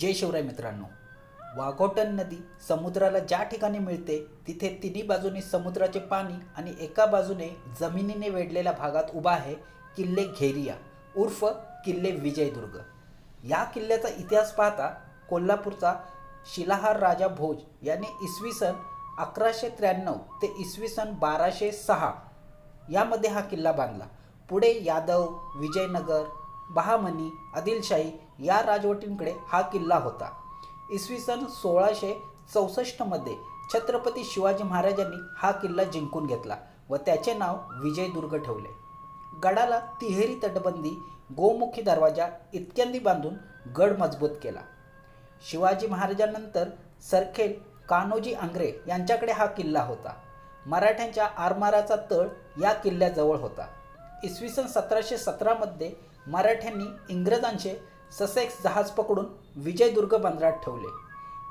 जय शिवराय मित्रांनो. वाघोटन नदी समुद्राला ज्या ठिकाणी मिळते तिथे तिन्ही बाजूने समुद्राचे पाणी आणि एका बाजूने जमिनीने वेढलेल्या भागात उभा आहे किल्ले घेरिया उर्फ किल्ले विजयदुर्ग. या किल्ल्याचा इतिहास पाहता कोल्हापूरचा शिलाहार राजा भोज याने इसवी सन अकराशे त्र्याण्णव ते इसवी सन बाराशे सहा यामध्ये हा किल्ला बांधला. पुढे यादव विजयनगर बहामनी आदिलशाही या राजवटींकडे हा किल्ला होता. इसवी सन सोळाशे चौसष्टमध्ये छत्रपती शिवाजी महाराजांनी हा किल्ला जिंकून घेतला व त्याचे नाव विजयदुर्ग ठेवले. गडाला तिहेरी तटबंदी गोमुखी दरवाजा इत्यादी बांधून गड मजबूत केला. शिवाजी महाराजांनंतर सरखेल कान्होजी आंग्रे यांच्याकडे हा किल्ला होता. मराठ्यांच्या आरमाराचा तळ या किल्ल्याजवळ होता. इसवी सन सतराशे सतरामध्ये मराठ्यांनी इंग्रजांचे ससेक्स जहाज पकडून विजयदुर्ग बंदरात ठेवले.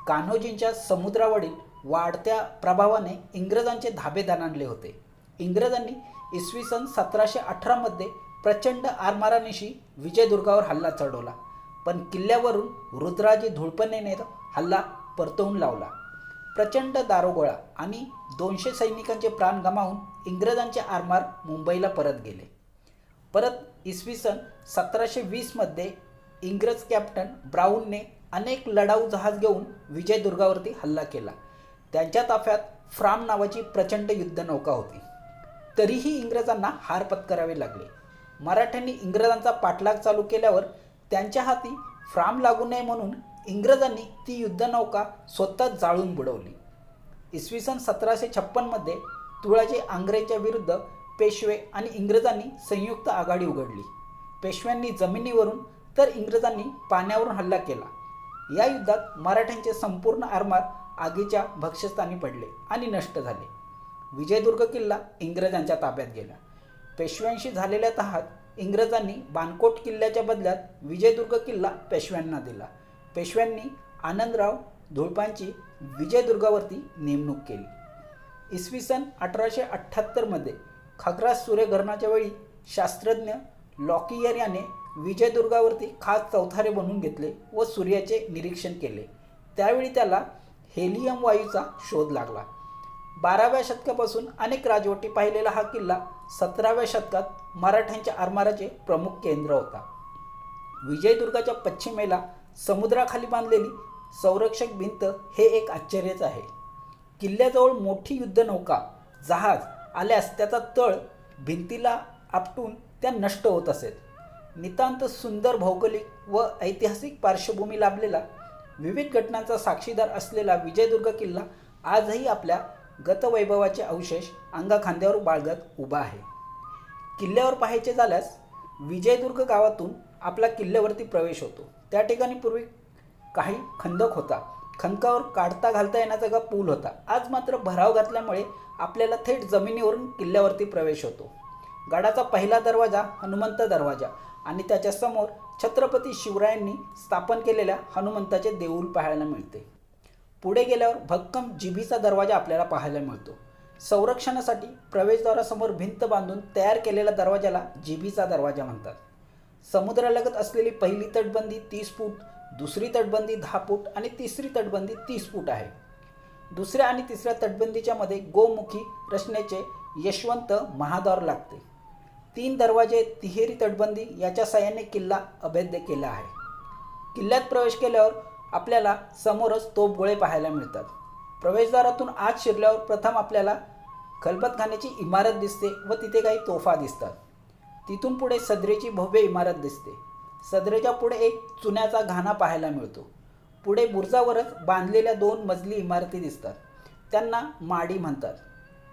कान्होजींच्या समुद्रावरील वाढत्या प्रभावाने इंग्रजांचे धाबे दणाणले होते. इंग्रजांनी इसवी सन सतराशे अठरामध्ये प्रचंड आरमारानिशी विजयदुर्गावर हल्ला चढवला. पण किल्ल्यावरून रुद्राजी धुळपणेने हल्ला परतवून लावला. प्रचंड दारोगोळा आणि दोनशे सैनिकांचे प्राण गमावून इंग्रजांचे आरमार मुंबईला परत गेले. परत इसवी सन सतराशे वीसमध्ये इंग्रज कॅप्टन ब्राऊनने अनेक लढाऊ जहाज घेऊन विजयदुर्गावरती हल्ला केला. त्यांच्या ताफ्यात फ्राम नावाची प्रचंड युद्धनौका होती. तरीही इंग्रजांना हार पत्करावे लागले. मराठ्यांनी इंग्रजांचा पाठलाग चालू केल्यावर त्यांच्या हाती फ्राम लागू नये म्हणून इंग्रजांनी ती युद्धनौका स्वतः जाळून बुडवली. इसवी सन सतराशे छप्पनमध्ये तुळाजी आंग्रेच्या विरुद्ध पेशवे आणि इंग्रजांनी संयुक्त आघाडी उघडली. पेशव्यांनी जमिनीवरून तर इंग्रजांनी पाण्यावरून हल्ला केला. या युद्धात मराठ्यांचे संपूर्ण आरमार आगीच्या भक्ष्यस्थानी पडले आणि नष्ट झाले. विजयदुर्ग किल्ला इंग्रजांच्या ताब्यात गेला. पेशव्यांशी झालेल्या तहात इंग्रजांनी बानकोट किल्ल्याच्या बदल्यात विजयदुर्ग किल्ला पेशव्यांना दिला. पेशव्यांनी आनंदराव धुळपांची विजयदुर्गावरती नेमणूक केली. इसवी सन अठराशे अठ्ठ्याहत्तरमध्ये खग्रास सूर्यग्रहणाच्या वेळी शास्त्रज्ञ लॉकियर याने विजयदुर्गावरती खास चौथारे बनवून घेतले व सूर्याचे निरीक्षण केले. त्यावेळी त्याला हेलियम वायूचा शोध लागला. बाराव्या शतकापासून अनेक राजवटी पाहिलेला हा किल्ला सतराव्या शतकात मराठ्यांच्या आरमाराचे प्रमुख केंद्र होता. विजयदुर्गाच्या पश्चिमेला समुद्राखाली बांधलेली संरक्षक भिंत हे एक आश्चर्यच आहे. किल्ल्याजवळ मोठी युद्धनौका जहाज आल्यास त्याचा तळ भिंतीला आपटून त्या नष्ट होत असेल नितांत सुंदर भौगोलिक व ऐतिहासिक पार्श्वभूमी लाभलेला विविध घटनांचा साक्षीदार असलेला विजयदुर्ग किल्ला आजही आपल्या गतवैभवाचे अवशेष अंगाखांद्यावर बाळगत उभा आहे. किल्ल्यावर पाहायचे झाल्यास विजयदुर्ग गावातून आपला किल्ल्यावरती प्रवेश होतो. त्या ठिकाणी पूर्वी काही खंदक होता. खंदकावर काढता घालता येण्याचा पूल होता. आज मात्र भराव घातल्यामुळे आपल्याला थेट जमिनीवरून किल्ल्यावरती प्रवेश होतो. गडाचा पहिला दरवाजा हनुमंत दरवाजा. आणि त्याच्यासमोर छत्रपती शिवरायांनी स्थापन केलेल्या हनुमंताचे देऊळ पाहायला मिळते. पुढे गेल्यावर भक्कम जिभीचा दरवाजा आपल्याला पाहायला मिळतो. संरक्षणासाठी प्रवेशद्वारासमोर भिंत बांधून तयार केलेल्या दरवाजाला जिभीचा दरवाजा म्हणतात. समुद्रालगत असलेली पहिली तटबंदी तीस फूट दुसरी तटबंदी दहा फूट आणि तिसरी तटबंदी तीस फूट आहे. दुसऱ्या आणि तिसऱ्या तटबंदीच्या मध्ये गोमुखी रचनेचे यशवंत महाद्वार लागते. तीन दरवाजे तिहेरी तटबंदी याच्या साह्याने किल्ला अभेद्य केला आहे. किल्ल्यात प्रवेश केल्यावर आपल्याला समोरच तोफगोळे पाहायला मिळतात. प्रवेशद्वारातून आत शिरल्यावर प्रथम आपल्याला खलबतखान्याची इमारत दिसते व तिथे काही तोफा दिसतात. तिथून पुढे सदरेची भव्य इमारत दिसते. सदरेच्या पुढे एक चुन्याचा घाणा पाहायला मिळतो. पुढे बुर्जावरच बांधलेल्या दोन मजली इमारती दिसतात. त्यांना माडी म्हणतात.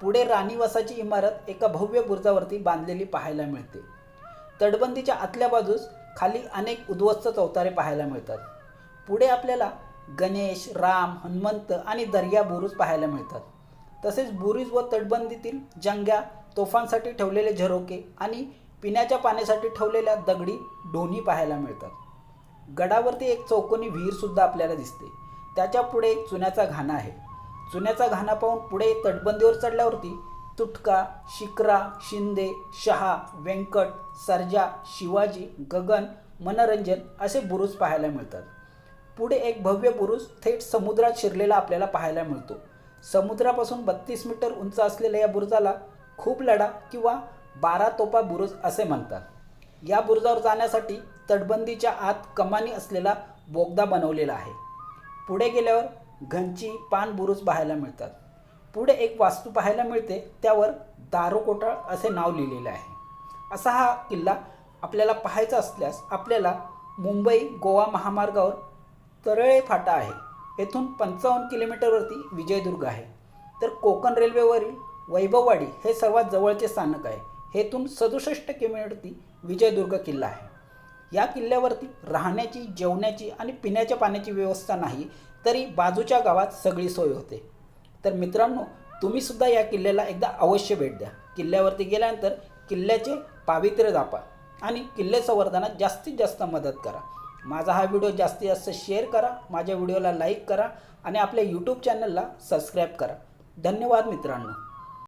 पुढे राणीवासाची इमारत एका भव्य बुर्जावरती बांधलेली पाहायला मिळते. तटबंदीच्या आतल्या बाजूस खाली अनेक उद्ध्वस्त चौतारे पाहायला मिळतात. पुढे आपल्याला गणेश राम हनुमंत आणि दर्या बुरुज पाहायला मिळतात. तसेच बुरुज व तटबंदीतील जंग्या तोफांसाठी ठेवलेले झरोके आणि पिण्याच्या पाण्यासाठी ठेवलेल्या दगडी डोनी पाहायला मिळतात. गडावरती एक चौकोनी विहीरसुद्धा आपल्याला दिसते. त्याच्या पुढे एक चुन्याचा घाणा आहे. चुन्याचा घाणा पाहून पुढे तटबंदीवर चढल्यावरती तुटका शिकरा शिंदे शहा व्यंकट सरजा शिवाजी गगन मनोरंजन असे बुरुज पाहायला मिळतात. पुढे एक भव्य बुरुज थेट समुद्रात शिरलेला आपल्याला पाहायला मिळतो. समुद्रापासून बत्तीस मीटर उंच असलेल्या या बुरुजाला खूप लढा किंवा बारा तोपा बुरुज असे म्हणतात. या बुरुजावर जाण्यासाठी तटबंदीच्या आत कमानी असलेला बोगदा बनवलेला आहे. पुढे गेल्यावर घंची पानबुरुज पाहायला मिळतात. पुढे एक वास्तू पाहायला मिळते त्यावर दारूकोटाळ असे नाव लिहिलेले आहे. असा हा किल्ला आपल्याला पाहायचा असल्यास आपल्याला मुंबई गोवा महामार्गावर तरळे फाटा आहे. येथून पंचावन्न किलोमीटरवरती विजयदुर्ग आहे. तर कोकण रेल्वेवरील वैभववाडी हे सर्वात जवळचे स्थानक आहे. हेतून सदुसष्ट किलोमीटरवरती विजयदुर्ग किल्ला आहे. या किल्ल्यावरती राहण्याची जेवण्याची आणि पिण्याच्या पाण्याची व्यवस्था नाही तरी बाजूच्या गावात सगळी सोय होते. तर मित्रांनो तुम्हीसुद्धा या किल्ल्याला एकदा अवश्य भेट द्या. किल्ल्यावरती गेल्यानंतर किल्ल्याचे पावित्र्य जापा आणि किल्ले संवर्धनात जास्तीत जास्त मदत करा. माझा हा व्हिडिओ जास्तीत जास्त शेअर करा माझ्या व्हिडिओला लाईक करा आणि आपल्या यूट्यूब चॅनलला सबस्क्राईब करा. धन्यवाद मित्रांनो.